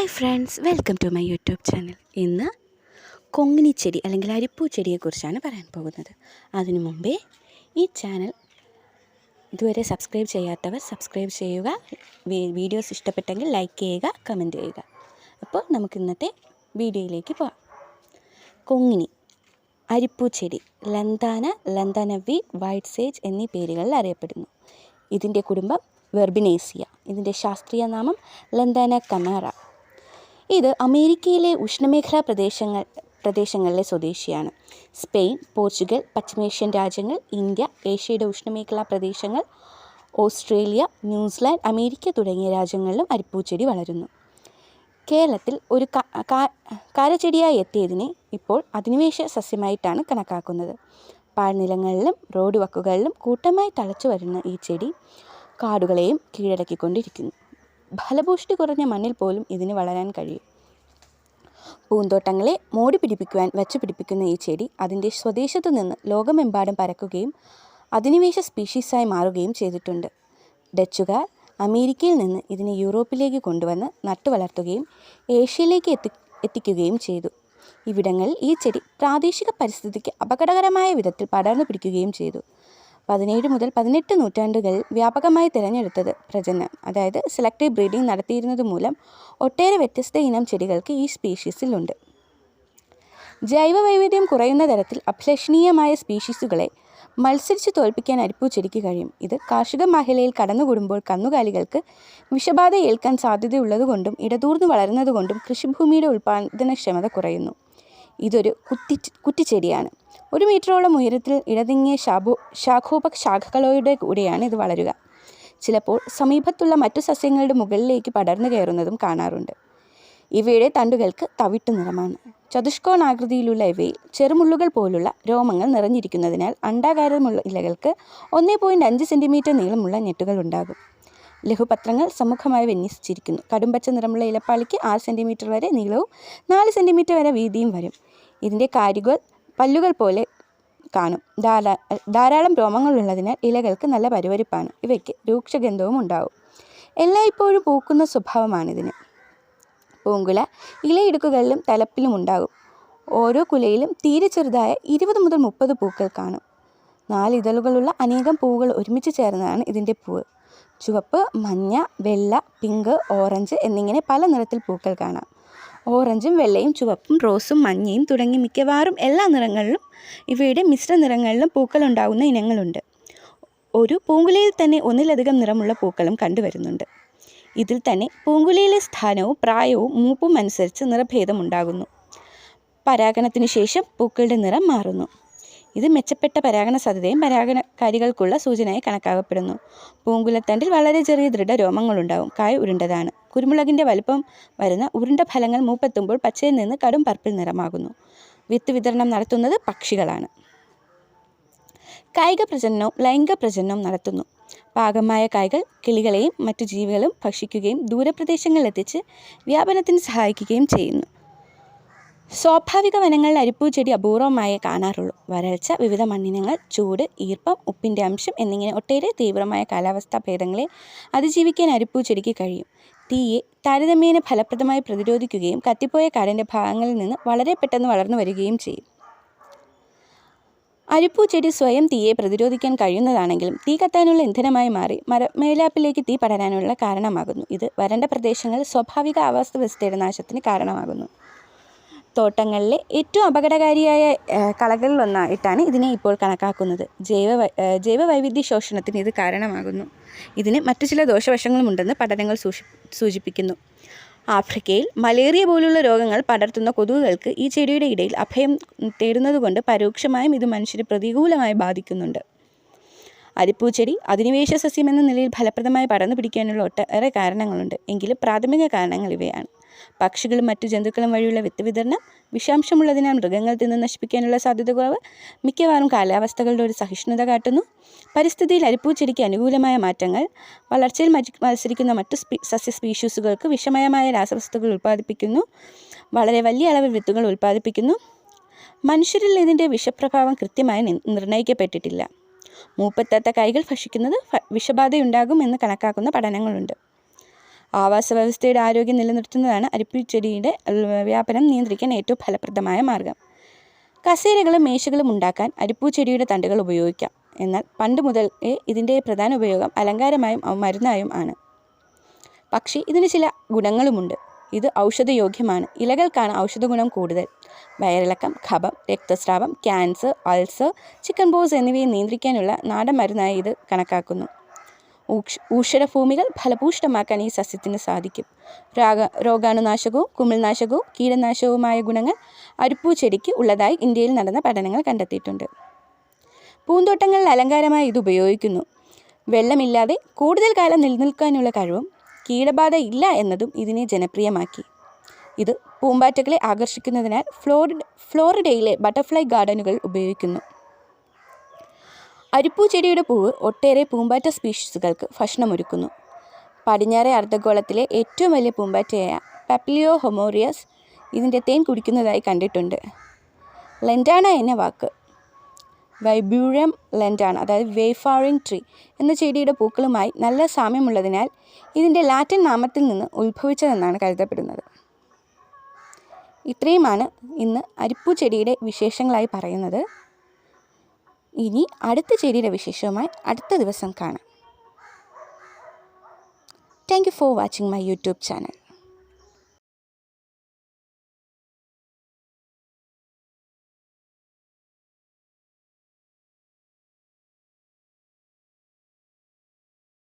Hi friends welcome to my YouTube channel ഇന്ന് കൊങ്ങിനിച്ചെടി ചെടി അല്ലെങ്കിൽ അരിപ്പൂ ചെടിയെക്കുറിച്ചാണ് പറയാൻ പോകുന്നത്. അതിനു മുമ്പേ ഈ ചാനൽ ഇതുവരെ സബ്സ്ക്രൈബ് ചെയ്യാത്തവർ സബ്സ്ക്രൈബ് ചെയ്യുക വീഡിയോസ് ഇഷ്ടപ്പെട്ടെങ്കിൽ ലൈക്ക് ചെയ്യുക കമന്റ് ചെയ്യുക. അപ്പോൾ നമുക്ക് ഇന്നത്തെ വീഡിയോയിലേക്ക് പോകാം കൊങ്ങിനി അരിപ്പൂ ചെടി ലന്താന ലന്താനവി വൈറ്റ് സേജ് എന്നീ പേരുകളിൽ അറിയപ്പെടുന്നു. ഇതിന്റെ കുടുംബം വെർബിനേസിയ. ഇതിന്റെ ശാസ്ത്രീയ നാമം ലന്താന കമാറ. ഇത് അമേരിക്കയിലെ ഉഷ്ണമേഖലാ പ്രദേശങ്ങൾ പ്രദേശങ്ങളിലെ സ്വദേശിയാണ്. സ്പെയിൻ പോർച്ചുഗൽ പശ്ചിമേഷ്യൻ രാജ്യങ്ങൾ ഇന്ത്യ ഏഷ്യയുടെ ഉഷ്ണമേഖലാ പ്രദേശങ്ങൾ ഓസ്ട്രേലിയ ന്യൂസിലാൻഡ് അമേരിക്ക തുടങ്ങിയ രാജ്യങ്ങളിലും അരിപ്പൂച്ചെടി വളരുന്നു. കേരളത്തിൽ ഒരു കാരച്ചെടിയായി എത്തിയതിനെ ഇപ്പോൾ അധിനിവേശ സസ്യമായിട്ടാണ് കണക്കാക്കുന്നത്. പാഴ്നിലങ്ങളിലും റോഡ് വക്കുകളിലും കൂട്ടമായി തളച്ചു വരുന്ന ഈ ചെടി കാടുകളെയും കീഴടക്കിക്കൊണ്ടിരിക്കുന്നു. ഫലപുഷ്ടി കുറഞ്ഞ മണ്ണിൽ പോലും ഇതിന് വളരാൻ കഴിയും. പൂന്തോട്ടങ്ങളെ മോടി പിടിപ്പിക്കുവാൻ വച്ചു പിടിപ്പിക്കുന്ന ഈ ചെടി അതിന്റെ സ്വദേശത്തു നിന്ന് ലോകമെമ്പാടും പരക്കുകയും അധിനിവേശ സ്പീഷീസായി മാറുകയും ചെയ്തിട്ടുണ്ട്. ഡച്ചുകാർ അമേരിക്കയിൽ നിന്ന് ഇതിനെ യൂറോപ്പിലേക്ക് കൊണ്ടുവന്ന് നട്ടുവളർത്തുകയും ഏഷ്യയിലേക്ക് എത്തി എത്തിക്കുകയും ചെയ്തു. ഇവിടങ്ങളിൽ ഈ ചെടി പ്രാദേശിക പരിസ്ഥിതിക്ക് അപകടകരമായ വിധത്തിൽ പടർന്നു പിടിക്കുകയും ചെയ്തു. പതിനേഴ് മുതൽ പതിനെട്ട് നൂറ്റാണ്ടുകളിൽ വ്യാപകമായി തിരഞ്ഞെടുത്തത് പ്രജനനം. അതായത് സെലക്റ്റീവ് ബ്രീഡിംഗ് നടത്തിയിരുന്നത് മൂലം ഒട്ടേറെ വ്യത്യസ്ത ഇനം ചെടികൾക്ക് ഈ സ്പീഷീസിലുണ്ട്. ജൈവ വൈവിധ്യം കുറയുന്ന തരത്തിൽ അഭിലഷണീയമായ സ്പീഷീസുകളെ മത്സരിച്ച് തോൽപ്പിക്കാൻ അരിപ്പൂ ചെടിക്ക് കഴിയും. ഇത് കാർഷിക മേഖലയിൽ കടന്നുകൂടുമ്പോൾ കന്നുകാലികൾക്ക് വിഷബാധ ഏൽക്കാൻ സാധ്യതയുള്ളതുകൊണ്ടും ഇടതൂർന്നു വളരുന്നതുകൊണ്ടും കൃഷിഭൂമിയുടെ ഉൽപ്പാദനക്ഷമത കുറയുന്നു. ഇതൊരു കുത്തി കുറ്റിച്ചെടിയാണ്. ഒരു മീറ്ററോളം ഉയരത്തിൽ ഇടതിങ്ങിയ ശാഖോ ശാഖോപശാഖകളോയുടെ കൂടെയാണ് ഇത് വളരുക. ചിലപ്പോൾ സമീപത്തുള്ള മറ്റു സസ്യങ്ങളുടെ മുകളിലേക്ക് പടർന്നു കയറുന്നതും കാണാറുണ്ട്. ഇവയുടെ തണ്ടുകൾക്ക് തവിട്ടു നിറമാണ്. ചതുഷ്കോണാകൃതിയിലുള്ള ഇവയിൽ ചെറുമുള്ളുകൾ പോലുള്ള രോമങ്ങൾ നിറഞ്ഞിരിക്കുന്നതിനാൽ അണ്ടാകാരമുള്ള ഇലകൾക്ക് ഒന്നേ പോയിന്റ് അഞ്ച് സെന്റിമീറ്റർ നീളമുള്ള ഞെട്ടുകൾ ഉണ്ടാകും. ലഘുപത്രങ്ങൾ സമ്മുഖമായി വിന്യസിച്ചിരിക്കുന്നു. കടുംപച്ച നിറമുള്ള ഇലപ്പാളിക്ക് ആറ് സെന്റിമീറ്റർ വരെ നീളവും നാല് സെന്റിമീറ്റർ വരെ വീതിയും വരും. ഇതിന്റെ കാരികൾ പല്ലുകൾ പോലെ കാണും. ധാരാ ധാരാളം രോമങ്ങളുള്ളതിനാൽ ഇലകൾക്ക് നല്ല പരിവരിപ്പാണ്. ഇവയ്ക്ക് രൂക്ഷഗന്ധവും ഉണ്ടാവും. എല്ലായ്പ്പോഴും പൂക്കുന്ന സ്വഭാവമാണിതിന്. പൂങ്കുല ഇലയിടുക്കുകളിലും തലപ്പിലും ഉണ്ടാകും. ഓരോ കുലയിലും തീരെ ചെറുതായ ഇരുപത് മുതൽ മുപ്പത് പൂക്കൾ കാണും. നാല് ഇതളുകളുള്ള അനേകം പൂവുകൾ ഒരുമിച്ച് ചേർന്നതാണ് ഇതിന്റെ പൂവ്. ചുവപ്പ് മഞ്ഞ വെള്ള പിങ്ക് ഓറഞ്ച് എന്നിങ്ങനെ പല നിറത്തിൽ പൂക്കൾ കാണാം. ഓറഞ്ചും വെള്ളയും ചുവപ്പും റോസും മഞ്ഞയും തുടങ്ങി മിക്കവാറും എല്ലാ നിറങ്ങളിലും ഇവയുടെ മിശ്ര നിറങ്ങളിലും പൂക്കളുണ്ടാകുന്ന ഇനങ്ങളുണ്ട്. ഒരു പൂങ്കുലയിൽ തന്നെ ഒന്നിലധികം നിറമുള്ള പൂക്കളും കണ്ടുവരുന്നുണ്ട്. ഇതിൽ തന്നെ പൂങ്കുലയിലെ സ്ഥാനവും പ്രായവും മൂപ്പും അനുസരിച്ച് നിറഭേദമുണ്ടാകുന്നു. പരാഗണത്തിന് ശേഷം പൂക്കളുടെ നിറം മാറുന്നു. ഇത് മെച്ചപ്പെട്ട പരാഗണ സാധ്യതയും പരാഗണകാരികൾക്കുള്ള സൂചനയായി കണക്കാക്കപ്പെടുന്നു. പൂങ്കുലത്തണ്ടിൽ വളരെ ചെറിയ ദൃഢ ദൃഢരോമങ്ങളുണ്ടാവും. കായ് ഉരുണ്ടതാണ്. കുരുമുളകിന്റെ വലുപ്പം വരുന്ന ഉരുണ്ട ഫലങ്ങൾ മൂപ്പെത്തുമ്പോൾ പച്ചയിൽ നിന്ന് കടും പർപ്പിൾ നിറമാകുന്നു. വിത്ത് വിതരണം നടത്തുന്നത് പക്ഷികളാണ്. കായിക പ്രജനനവും ലൈംഗിക പ്രജനനവും നടത്തുന്നു. പാകമായ കായ്കൾ കിളികളെയും മറ്റു ജീവികളും ഭക്ഷിക്കുകയും ദൂരപ്രദേശങ്ങളിലെത്തിച്ച് വ്യാപനത്തിന് സഹായിക്കുകയും ചെയ്യുന്നു. സ്വാഭാവിക വനങ്ങളിൽ അരിപ്പൂ ചെടി അപൂർവമായേ കാണാറുള്ളൂ. വരൾച്ച വിവിധ മണ്ണിനങ്ങൾ ചൂട് ഈർപ്പം ഉപ്പിന്റെ അംശം എന്നിങ്ങനെ ഒട്ടേറെ തീവ്രമായ കാലാവസ്ഥാ ഭേദങ്ങളെ അതിജീവിക്കാൻ അരിപ്പൂ ചെടിക്ക് കഴിയും. തീയെ താരതമ്യേന ഫലപ്രദമായി പ്രതിരോധിക്കുകയും കത്തിപ്പോയ കാടിന്റെ ഭാഗങ്ങളിൽ നിന്ന് വളരെ പെട്ടെന്ന് വളർന്നു വരികയും ചെയ്യും. അരിപ്പൂ ചെടി സ്വയം തീയെ പ്രതിരോധിക്കാൻ കഴിയുന്നതാണെങ്കിലും തീ കത്താനുള്ള ഇന്ധനമായി മാറി മര മേലാപ്പിലേക്ക് തീ പടരാനുള്ള കാരണമാകുന്നു. ഇത് വരണ്ട പ്രദേശങ്ങളിൽ സ്വാഭാവിക ആവാസ വ്യവസ്ഥയുടെ നാശത്തിന് കാരണമാകുന്നു. തോട്ടങ്ങളിലെ ഏറ്റവും അപകടകാരിയായ കളകളിലൊന്നായിട്ടാണ് ഇതിനെ ഇപ്പോൾ കണക്കാക്കുന്നത്. ജൈവ ജൈവ വൈവിധ്യ ശോഷണത്തിന് ഇത് കാരണമാകുന്നു. ഇതിന് മറ്റു ചില ദോഷവശങ്ങളുമുണ്ടെന്ന് പഠനങ്ങൾ സൂചിപ്പിക്കുന്നു. ആഫ്രിക്കയിൽ മലേറിയ പോലുള്ള രോഗങ്ങൾ പടർത്തുന്ന കൊതുകുകൾക്ക് ഈ ചെടിയുടെ ഇടയിൽ അഭയം തേടുന്നതുകൊണ്ട് പരോക്ഷമായും ഇത് മനുഷ്യരെ പ്രതികൂലമായി ബാധിക്കുന്നുണ്ട്. അരിപ്പൂച്ചെടി അധിനിവേശ സസ്യമെന്ന നിലയിൽ ഫലപ്രദമായി പടർന്നു പിടിക്കാനുള്ള ഒട്ടേറെ കാരണങ്ങളുണ്ട്. എങ്കിലും പ്രാഥമിക കാരണങ്ങൾ ഇവയാണ്. പക്ഷികളും മറ്റു ജന്തുക്കളും വഴിയുള്ള വിത്ത് വിതരണം വിഷാംശമുള്ളതിനാൽ മൃഗങ്ങൾ തിന്ന് നശിപ്പിക്കാനുള്ള സാധ്യത കുറവ് മിക്കവാറും കാലാവസ്ഥകളുടെ ഒരു സഹിഷ്ണുത കാട്ടുന്നു. പരിസ്ഥിതിയിൽ അരിപ്പൂച്ചെടിക്ക് അനുകൂലമായ മാറ്റങ്ങൾ വളർച്ചയിൽ മത്സരിക്കുന്ന മറ്റു സസ്യ സ്പീഷീസുകൾക്ക് വിഷമയമായ രാസവസ്തുക്കൾ ഉൽപ്പാദിപ്പിക്കുന്നു വളരെ വലിയ അളവിൽ വിത്തുകൾ ഉൽപ്പാദിപ്പിക്കുന്നു. മനുഷ്യരിൽ ഇതിന്റെ വിഷപ്രഭാവം കൃത്യമായി നിർണയിക്കപ്പെട്ടിട്ടില്ല മൂപ്പത്താത്ത കൈകൾ ഭക്ഷിക്കുന്നത് വിഷബാധയുണ്ടാകും എന്ന് കണക്കാക്കുന്ന പഠനങ്ങളുണ്ട്. ആവാസ വ്യവസ്ഥയുടെ ആരോഗ്യം നിലനിർത്തുന്നതാണ് അരിപ്പൂച്ചെടിയുടെ ചെടിയുടെ വ്യാപനം നിയന്ത്രിക്കാൻ ഏറ്റവും ഫലപ്രദമായ മാർഗം. കസേരകളും മേശകളും ഉണ്ടാക്കാൻ അരിപ്പൂച്ചെടിയുടെ തണ്ടുകൾ ഉപയോഗിക്കാം. എന്നാൽ പണ്ട് മുതൽ ഇതിന്റെ പ്രധാന ഉപയോഗം അലങ്കാരമായും മരുന്നായും ആണ്. പക്ഷേ ഇതിന് ചില ഗുണങ്ങളുമുണ്ട്. ഇത് ഔഷധയോഗ്യമാണ്. ഇലകൾക്കാണ് ഔഷധ ഗുണം കൂടുതൽ. വയറിളക്കം ഖപം രക്തസ്രാവം ക്യാൻസർ അൾസർ ചിക്കൻ ബോസ് എന്നിവയെ നിയന്ത്രിക്കാനുള്ള നാടൻ മരുന്നായി ഇത് കണക്കാക്കുന്നു. ഊഷരഭൂമികൾ ഫലഭൂഷ്ടമാക്കാൻ ഈ സസ്യത്തിന് സാധിക്കും. രാഗ രോഗാണുനാശകവും കുമിൾനാശകവും കീടനാശകവുമായ ഗുണങ്ങൾ അരിപ്പൂ ചെടിക്ക് ഉള്ളതായി ഇന്ത്യയിൽ നടന്ന പഠനങ്ങൾ കണ്ടെത്തിയിട്ടുണ്ട്. പൂന്തോട്ടങ്ങളിൽ അലങ്കാരമായി ഇത് ഉപയോഗിക്കുന്നു. വെള്ളമില്ലാതെ കൂടുതൽ കാലം നിലനിൽക്കാനുള്ള കഴിവും കീടബാധ ഇല്ല എന്നതും ഇതിനെ ജനപ്രിയമാക്കി. ഇത് പൂമ്പാറ്റകളെ ആകർഷിക്കുന്നതിനാൽ ഫ്ലോറിഡ് ഫ്ലോറിഡയിലെ ബട്ടർഫ്ലൈ ഗാർഡനുകൾ ഉപയോഗിക്കുന്നു. അരിപ്പൂ ചെടിയുടെ പൂവ് ഒട്ടേറെ പൂമ്പാറ്റ സ്പീഷീസുകൾക്ക് ഭക്ഷണമൊരുക്കുന്നു. പടിഞ്ഞാറെ അർദ്ധഗോളത്തിലെ ഏറ്റവും വലിയ പൂമ്പാറ്റയായ പെപ്ലിയോ ഹൊമോറിയസ് ഇതിന്റെ തേൻ കുടിക്കുന്നതായി കണ്ടിട്ടുണ്ട്. ലെന്റാണ എന്ന വാക്ക് വൈബ്യൂഴം ലെന്റാണ് അതായത് വേഫാറിംഗ് ട്രീ എന്ന ചെടിയുടെ പൂക്കളുമായി നല്ല സാമ്യമുള്ളതിനാൽ ഇതിന്റെ ലാറ്റിൻ നാമത്തിൽ നിന്ന് ഉത്ഭവിച്ചതെന്നാണ് കരുതപ്പെടുന്നത്. ഇത്രയുമാണ് ഇന്ന് അരിപ്പൂ ചെടിയുടെ വിശേഷങ്ങളായി പറയുന്നത്. ഇനി അടുത്ത ചെടിയുടെ വിശേഷവുമായി അടുത്ത ദിവസം കാണാം. Thank you for watching my YouTube channel